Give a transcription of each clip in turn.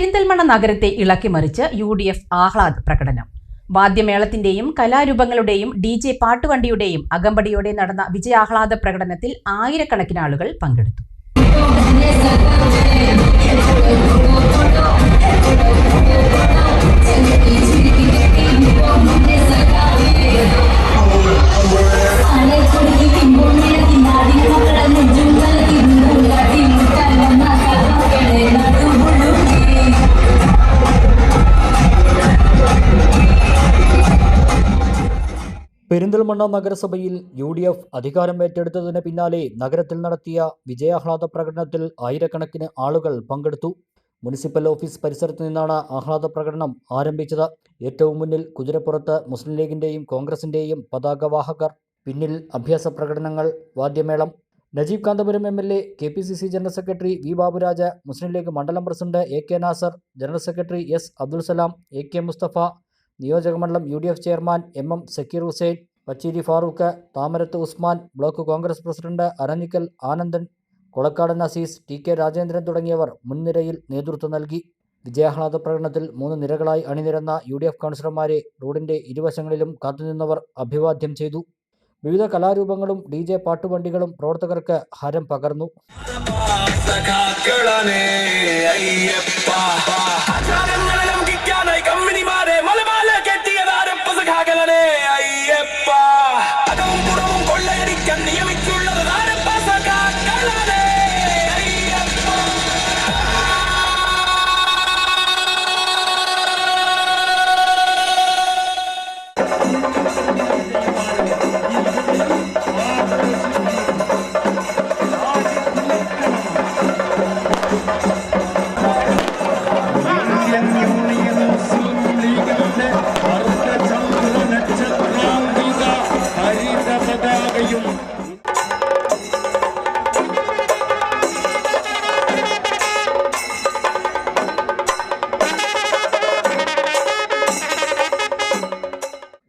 പെരിന്തൽമണ്ണ നഗരത്തെ ഇളക്കിമറിച്ച് U D F ആഹ്ലാദ് പ്രകടനം. വാദ്യമേളത്തിന്റെയും കലാരൂപങ്ങളുടെയും ഡി ജെ പാട്ടുവണ്ടിയുടെയും അകമ്പടിയോടെ നടന്ന വിജയാഹ്ലാദ പ്രകടനത്തിൽ ആയിരക്കണക്കിന് ആളുകൾ പങ്കെടുത്തു. പെരിന്തൽമണ്ണ നഗരസഭയിൽ യു ഡി എഫ് അധികാരം ഏറ്റെടുത്തതിന് പിന്നാലെ നഗരത്തിൽ നടത്തിയ വിജയാഹ്ലാദ പ്രകടനത്തിൽ ആയിരക്കണക്കിന് ആളുകൾ പങ്കെടുത്തു. മുനിസിപ്പൽ ഓഫീസ് പരിസരത്ത് നിന്നാണ് ആഹ്ലാദ പ്രകടനം ആരംഭിച്ചത്. ഏറ്റവും മുന്നിൽ കുതിരപ്പുറത്ത് മുസ്ലിം ലീഗിന്റെയും കോൺഗ്രസിന്റെയും പതാകവാഹകർ പിന്നിൽ അഭ്യാസ പ്രകടനങ്ങൾ വാദ്യമേളം. Najeeb Kanthapuram M L A K P C C general secretary V Baburaj Muslim League മണ്ഡലം president A K Nasar general secretary S Abdul Salam A K Musthafa നിയോജകമണ്ഡലം U D F chairman M M Zakir Hussain Pacheri Farooq Thamarath Usman block Congress president Aranjikkal Anandan Kolakkadan Azeez T K Rajendran തുടങ്ങിയവർ മുൻനിരയിൽ നേതൃത്വം നൽകി. വിജയാഹ്ലാദ പ്രകടനത്തിൽ മൂന്ന് നിരകളായി അണിനിരന്ന യു ഡി എഫ് കൗൺസിലർമാരെ റോഡിന്റെ ഇരുവശങ്ങളിലും കാത്തുനിന്നവർ അഭിവാദ്യം ചെയ്തു. വിവിധ കലാരൂപങ്ങളും ഡി ജെ പാട്ടുവണ്ടികളും പ്രവർത്തകർക്ക് ഹരം പകർന്നു.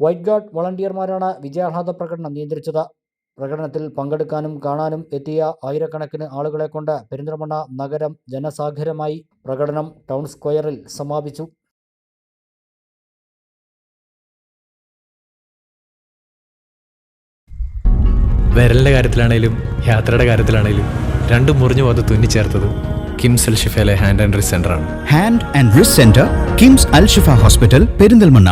വൈറ്റ് ഗാർഡ് വളണ്ടിയർമാരാണ് വിജയാഹ്ലാദ പ്രകടനം നിയന്ത്രിച്ചത്. പ്രകടനത്തിൽ പങ്കെടുക്കാനും കാണാനും എത്തിയ ആയിരക്കണക്കിന് ആളുകളെ കൊണ്ട് പെരിന്തൽമണ്ണ നഗരം ജനസാഗരമായി പ്രകടനം ടൗൺ സ്ക്വയറിൽ സമാപിച്ചു. വിരലിന്റെ കാര്യത്തിലാണേലും യാത്രയുടെ കാര്യത്തിലാണേലും രണ്ടും മുറിഞ്ഞു പോകാതെ തുന്നിച്ചേർത്തത് കിംസ് അൽ ഷിഫയിലെ hand and wrist സെന്ററാണ് hand and wrist centre KIMS Al Shifa hospital Perinthalmanna